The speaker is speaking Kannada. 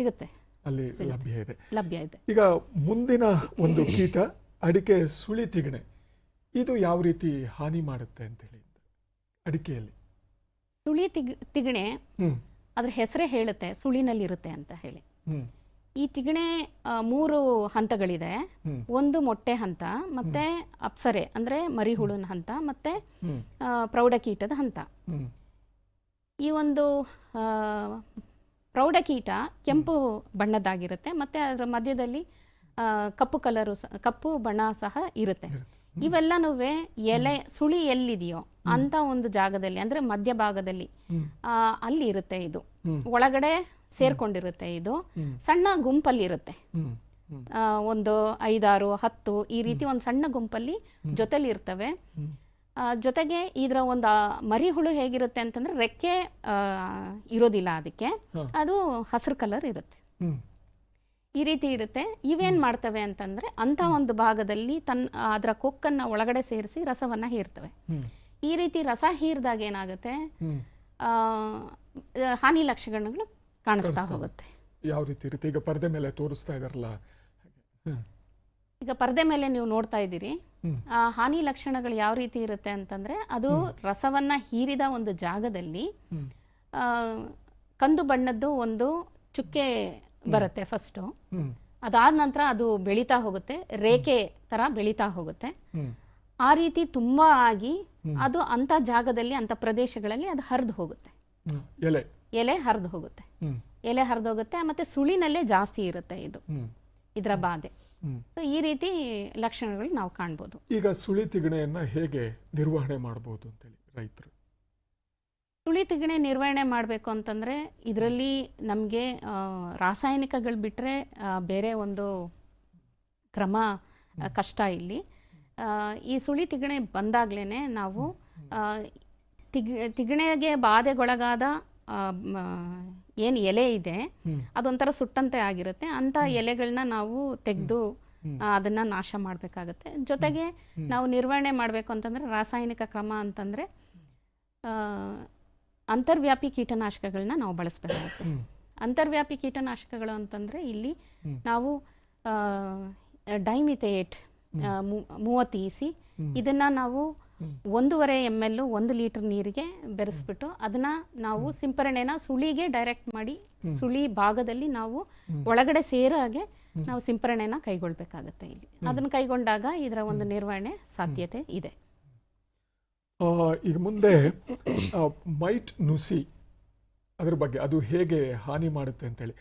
ಸಿಗುತ್ತೆ. ಅಲ್ಲಿ ಲಭ್ಯ ಇದೆ. ಲಭ್ಯ ಇದೆ. ಈಗ ಮುಂದಿನ ಒಂದು ಕೀಟ ಅಡಿಕೆ ಸುಳಿ ತಿಗಣೆ. ಇದು ಯಾವ ರೀತಿ ಹಾನಿ ಮಾಡುತ್ತೆ ಅಂತ ಹೇಳಿ. ಅಡಿಕೆಯಲ್ಲಿ. ಸುಳಿ ತಿಗ್ ತಿಗಣೆ ಅದ್ರ ಹೆಸರೇ ಹೇಳುತ್ತೆ ಸುಳಿನಲ್ಲಿ ಇರುತ್ತೆ ಅಂತ ಹೇಳಿ. ಈ ತಿಗಣೆ ಮೂರು ಹಂತಗಳಿದೆ. ಒಂದು ಮೊಟ್ಟೆ ಹಂತ ಮತ್ತೆ ಅಪ್ಸರೆ ಅಂದ್ರೆ ಮರಿಹುಳುನ ಹಂತ ಮತ್ತೆ ಪ್ರೌಢ ಕೀಟದ ಪ್ರೌಢಕೀಟದ ಹಂತ. ಈ ಒಂದು ಪ್ರೌಢಕೀಟ ಕೆಂಪು ಬಣ್ಣದ್ದಾಗಿರುತ್ತೆ ಮತ್ತೆ ಅದರ ಮಧ್ಯದಲ್ಲಿ ಕಪ್ಪು ಕಲರು ಸಹ ಕಪ್ಪು ಬಣ್ಣ ಸಹ ಇರುತ್ತೆ. ಇವೆಲ್ಲನೂ ಎಲೆ ಸುಳಿ ಎಲ್ಲಿದೆಯೋ ಅಂತ ಒಂದು ಜಾಗದಲ್ಲಿ ಅಂದ್ರೆ ಮಧ್ಯಭಾಗದಲ್ಲಿ ಅಲ್ಲಿ ಇರುತ್ತೆ ಇದು. ಒಳಗಡೆ ಸೇರ್ಕೊಂಡಿರುತ್ತೆ ಇದು. ಸಣ್ಣ ಗುಂಪಲ್ಲಿ ಇರುತ್ತೆ ಒಂದು ಐದಾರು ಹತ್ತು ಈ ರೀತಿ ಒಂದು ಸಣ್ಣ ಗುಂಪಲ್ಲಿ ಜೊತೆಲಿ ಇರ್ತವೆ ಜೊತೆಗೆ ಇದರ ಒಂದು ಮರಿ ಮರಿಹುಳು ಹೇಗಿರುತ್ತೆ ಅಂತಂದ್ರೆ ರೆಕ್ಕೆ ಇರೋದಿಲ್ಲ ಅದಕ್ಕೆ. ಅದು ಹಸಿರು ಕಲರ್ ಇರುತ್ತೆ. ಈ ರೀತಿ ಇರುತ್ತೆ. ಇವೇನ್ ಮಾಡ್ತವೆ ಅಂತಂದ್ರೆ ಅಂತ ಒಂದು ಭಾಗದಲ್ಲಿ ತನ್ನ ಅದರ ಕೊಕ್ಕನ್ನ ಒಳಗಡೆ ಸೇರಿಸಿ ರಸವನ್ನ ಹೀರ್ತವೆ. ಈ ರೀತಿ ರಸ ಹೀರಿದಾಗ ಏನಾಗುತ್ತೆ? ಹಾನಿ ಲಕ್ಷಣಗಳು ಕಾಣಿಸ್ತಾ ಹೋಗುತ್ತೆ. ಯಾವ ರೀತಿ ಇರುತ್ತೆ? ಈಗ ಪರದೆ ಮೇಲೆ ತೋರಿಸ್ತಾ ಇದಾರಲ್ಲ. ಈಗ ಪರದೆ ಮೇಲೆ ನೀವು ನೋಡ್ತಾ ಇದ್ದೀರಿ. ಆ ಹಾನಿ ಲಕ್ಷಣಗಳು ಯಾವ ರೀತಿ ಇರುತ್ತೆ ಅಂತಂದ್ರೆ ಅದು ರಸವನ್ನ ಹೀರಿದ ಒಂದು ಜಾಗದಲ್ಲಿ ಕಂದು ಬಣ್ಣದ್ದು ಒಂದು ಚುಕ್ಕೆ ಬರುತ್ತೆ ಫಸ್ಟು ಅದಾದ ನಂತರ ಅದು ಬೆಳೀತಾ ಹೋಗುತ್ತೆ ರೇಖೆ ತರ ಬೆಳೀತಾ ಹೋಗುತ್ತೆ. ಆ ರೀತಿ ತುಂಬಾ ಆಗಿ ಅದು ಅಂತ ಜಾಗದಲ್ಲಿ ಅಂತ ಪ್ರದೇಶಗಳಲ್ಲಿ ಅದು ಹರಿದು ಹೋಗುತ್ತೆ. ಎಲೆ. ಎಲೆ ಹರಿದು ಹೋಗುತ್ತೆ. ಎಲೆ ಹರಿದು ಹೋಗುತ್ತೆ ಮತ್ತೆ ಸುಳಿನಲ್ಲೇ ಜಾಸ್ತಿ ಇರುತ್ತೆ ಇದು. ಇದರ ಬಾಧೆ. ಸೊ ಈ ರೀತಿ ಲಕ್ಷಣಗಳು ನಾವು ಕಾಣ್ಬೋದು. ಈಗ ಸುಳಿ ತಿಗಣೆಯನ್ನ ಹೇಗೆ ನಿರ್ವಹಣೆ ಮಾಡಬಹುದು ಅಂತೇಳಿ ರೈತರು. ಸುಳಿ ತಿಗಣೆ ನಿರ್ವಹಣೆ ಮಾಡಬೇಕು ಅಂತಂದರೆ ಇದರಲ್ಲಿ ನಮಗೆ ರಾಸಾಯನಿಕಗಳು ಬಿಟ್ಟರೆ ಬೇರೆ ಒಂದು ಕ್ರಮ ಕಷ್ಟ ಇಲ್ಲಿ. ಈ ಸುಳಿ ತಿಗಣೆ ಬಂದಾಗಲೇ ನಾವು ತಿಗ್ ತಿಗಣೆಗೆ ಬಾಧೆಗೊಳಗಾದ ಏನು ಎಲೆ ಇದೆ. ಅದೊಂಥರ ಸುಟ್ಟಂತೆ ಆಗಿರುತ್ತೆ. ಅಂತ ಎಲೆಗಳನ್ನ ನಾವು ತೆಗೆದು ಅದನ್ನ ನಾಶ ಮಾಡಬೇಕಾಗತ್ತೆ. ಜೊತೆಗೆ ನಾವು ನಿರ್ವಹಣೆ ಮಾಡಬೇಕು ಅಂತಂದ್ರೆ ರಾಸಾಯನಿಕ ಕ್ರಮ ಅಂತಂದ್ರೆ ಅಂತರ್ವ್ಯಾಪಿ ಕೀಟನಾಶಕಗಳನ್ನ ನಾವು ಬಳಸಬೇಕಾಗುತ್ತೆ. ಅಂತರ್ವ್ಯಾಪಿ ಕೀಟನಾಶಕಗಳು ಅಂತಂದ್ರೆ ಇಲ್ಲಿ. ನಾವು ಡೈಮಿಥೇಟ್ ಮೂವತ್ತು ಇಸಿ ಇದನ್ನ ನಾವು ಒಂದೂವರೆ ಎಂ ಎಲ್ ಒಂದು ಲೀಟರ್ ನೀರಿಗೆ ಬೆರೆಸ್ಬಿಟ್ಟು ಅದನ್ನ ನಾವು ಸಿಂಪರಣೆನ ಸುಳಿಗೆ ಡೈರೆಕ್ಟ್ ಮಾಡಿ ಸುಳಿ ಭಾಗದಲ್ಲಿ ನಾವು ಒಳಗಡೆ ಸೇರೋ ಹಾಗೆ ನಾವು ಸಿಂಪರಣೆನ ಕೈಗೊಳ್ಬೇಕಾಗತ್ತೆ ಇಲ್ಲಿ. ಅದನ್ನ ಕೈಗೊಂಡಾಗ ಇದರ ಒಂದು ನಿರ್ವಹಣೆ ಸಾಧ್ಯತೆ ಇದೆ. ಈಗ ಮುಂದೆ ಮೈಟ್ ನುಸಿ ಅದ್ರ ಬಗ್ಗೆ ಅದು ಹೇಗೆ ಹಾನಿ ಮಾಡುತ್ತೆ ಅಂತೇಳಿ.